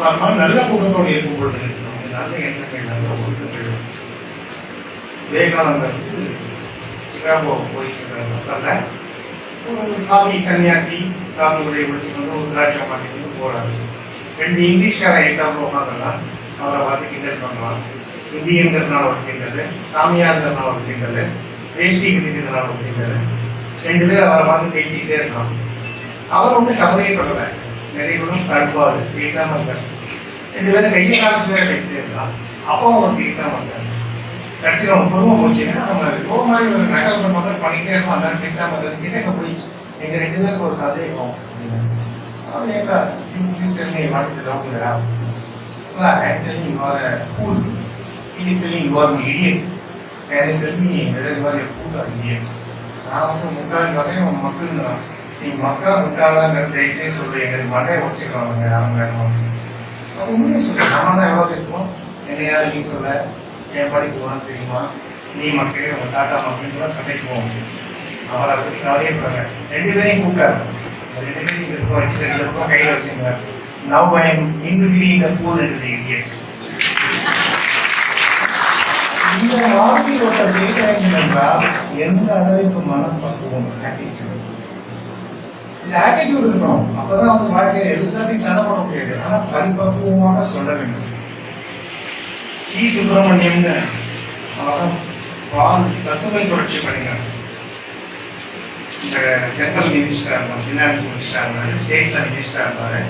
நம்ம நல்ல கூட்டத்தோடு இருக்கும் பொழுது நமக்கு நல்ல எண்ணங்கள் நல்ல ஒழுக்கங்கள் விவேகானந்தர் வந்து சிகாகோ போயிட்டு இருக்கிற ஒரு காமி சன்னியாசி காவி உடைய விடுத்து வந்து ஒரு திராட்சை மாட்டிட்டு போறாரு. ரெண்டு இங்கிலீஷ்காரன் எட்டாவது உட்காந்துலாம் அவரை பார்த்து கிண்டல் பண்ணலாம் இந்தியங்கிறதுனால ஒரு கிண்டல் சாமியாருங்கிறதுனால ஒரு கிண்டல் வேஷ்டி கட்டிக்கிறதுனால ஒரு கிண்டல். ரெண்டு பேர் அவரை பார்த்து பேசிக்கிட்டே இருக்கான் அவர் ஒன்றும் கவலையே படல. நிறைய பேரும் தடுப்பாது பேசாமல் இருக்காரு. ரெண்டு பேரும் கையை காமிச்சு வேற பேசிட்டே இருக்கான் அப்போ அவர் பேசாம இருக்காரு கடைசியில் அவன் பொறுமை போச்சுன்னா அவங்க ஒரு மாதிரி ஒரு நகல் பண்ண பண்ணிக்கிட்டே இருப்போம் அந்த பேசாம இருக்காரு கிட்ட எங்க போய் எங்க ரெண்டு பேருக்கு ஒரு சந்தேகம் அவன் ஏக்கா English please tell me what is doubt இல்லையா I am telling you are a fool. He is telling you are an idiot. Can you tell me whether you are a fool or idiot? நான் வந்து முக்கால் முட்டாள் உன் மக்கள் நீ மக்கள் முட்டாளாங்கிறது தயவுசெய்து சொல்லு எங்களுக்கு மண்டையை உடச்சிக்கிறாங்க அவங்க அது உண்மையை சொல்லு நம்ம தான் எவ்வளோ பேசுவோம் என்னையா நீ சொல்ல என் படிப்பு உனக்கு தெரியுமா? நீ மக்கள் உங்க தாத்தா மக்களுக்கு சண்டைக்கு போவோம் அவர் அதை பற்றி கவலையப்படுறாங்க ரெண்டு பேரையும் கூப்பிட்டாரு. ரெண்டு பேரையும் இங்க இருக்க வச்சு ரெண்டு பக்கம் கையில் வச்சுங்க now I am in between the four என்று தி இந்த வார்த்தையில் ஒருத்தர் பேசுறாங்க என்றால் எந்த அளவுக்கு மனம் பக்குவம் attitude. இந்த ஆட்டிடியூட் இருக்கணும். அப்பதான் வந்து வாழ்க்கையில எல்லாத்தையும் சண்டை பண்ண முடியாது. ஆனா பரிபக்குவமாக சொல்ல வேண்டும். சி. சுப்பிரமணியம்னு அவரும் பால் பசுமை புரட்சி பண்ணினார் இந்த சென்ட்ரல் மினிஸ்டர் இருந்தார் ஃபினான்ஸ் மினிஸ்டர் இருந்தார் ஸ்டேட்ல மினிஸ்டர் இருந்தாரு.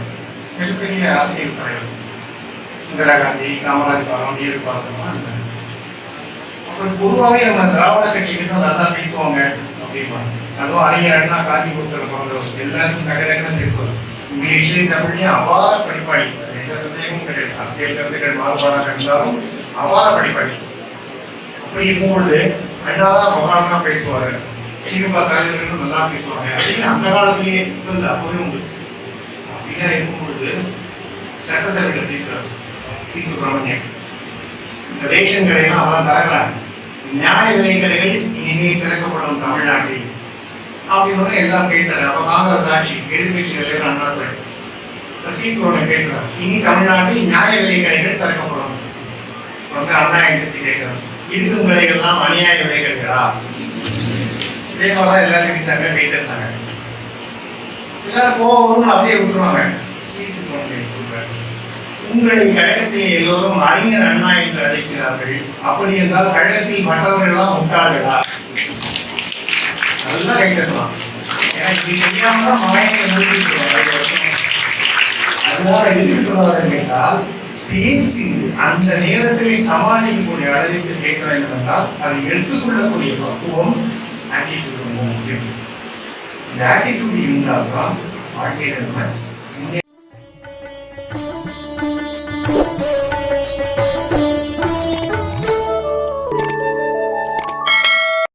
மிகப்பெரிய அரசியல் தலைவர். இந்திரா காந்தி காமராஜ் பாலம் நேரு பாலம்லாம் இருந்தார். அப்புறம் பொதுவாகவே நம்ம திராவிட கட்சிக்கு தான் நல்லா பேசுவாங்க. அப்படிம்பாங்க. அதுவும் அறிஞர் அண்ணா காந்தி கொடுத்துற பிறந்தவர் எல்லாருக்கும் தகடகன்னு பேசுவார் இங்கிலீஷ்லயும் தமிழ்லையும் அபார படிப்பாளி அது எந்த சந்தேகமும் கிடையாது. அரசியல் கருத்துக்கள் மாறுபாடாக இருந்தாலும் அபார படிப்பாளி அப்படி இருக்கும்பொழுது அண்ணா தான் மகானா பேசுவாரு. திமுக தலைவர்கள் நல்லா பேசுவாங்க. அப்படின்னு அந்த காலத்திலேயே இப்போ இல்லை உண்டு. அப்படின்னா இருக்கும் பொழுது சட்டசபையில் பேசுறாரு. சி. சுப்பிரமணியன். இந்த ரேஷன் கடையெல்லாம் அவன் தரலாம் நியாய விலை கடைகள் இனிமே திறக்கப்படும் தமிழ்நாட்டில் அப்படின்னு எல்லாம் பேசுறாரு அப்ப காங்கிரஸ் ஆட்சி எதிர்கட்சி தலைவர் அண்ணாதுரை சீசுவனை பேசுறாரு. இனி தமிழ்நாட்டில் நியாய விலை கடைகள் திறக்கப்படும். வந்து அண்ணா எந்திரிச்சு கேட்கிறார் இருக்கும் கடைகள்லாம் அநியாய விலை கடைகளா இதே எல்லா எல்லாம் போயிட்டு இருந்தாங்க எல்லாரும் போகணும்னு அப்படியே விட்டுருவாங்க. சீசுவனை சொல்றாரு உங்களை கழகத்தை எல்லோரும் அறிஞர் அண்ணா என்று அழைக்கிறார்கள். அப்படி என்றால் கழகத்தில் மற்றவர்கள்லாம் எல்லாம் முட்டாள்களா அதுதான் கைத்தட்டலாம் தெரியாம தான் மகனை முடிச்சிருக்கோம் அதனால எதுக்கு சொல்ல வரேன் கேட்டால் பேச்சு அந்த நேரத்தில் சமாளிக்கக்கூடிய அளவிற்கு பேச வேண்டும் என்றால் அது எடுத்துக்கொள்ளக்கூடிய பக்குவம் ஆட்டிடியூட் ரொம்ப முக்கியம் இந்த ஆட்டிடியூட் இருந்தால்தான் வாழ்க்கையில்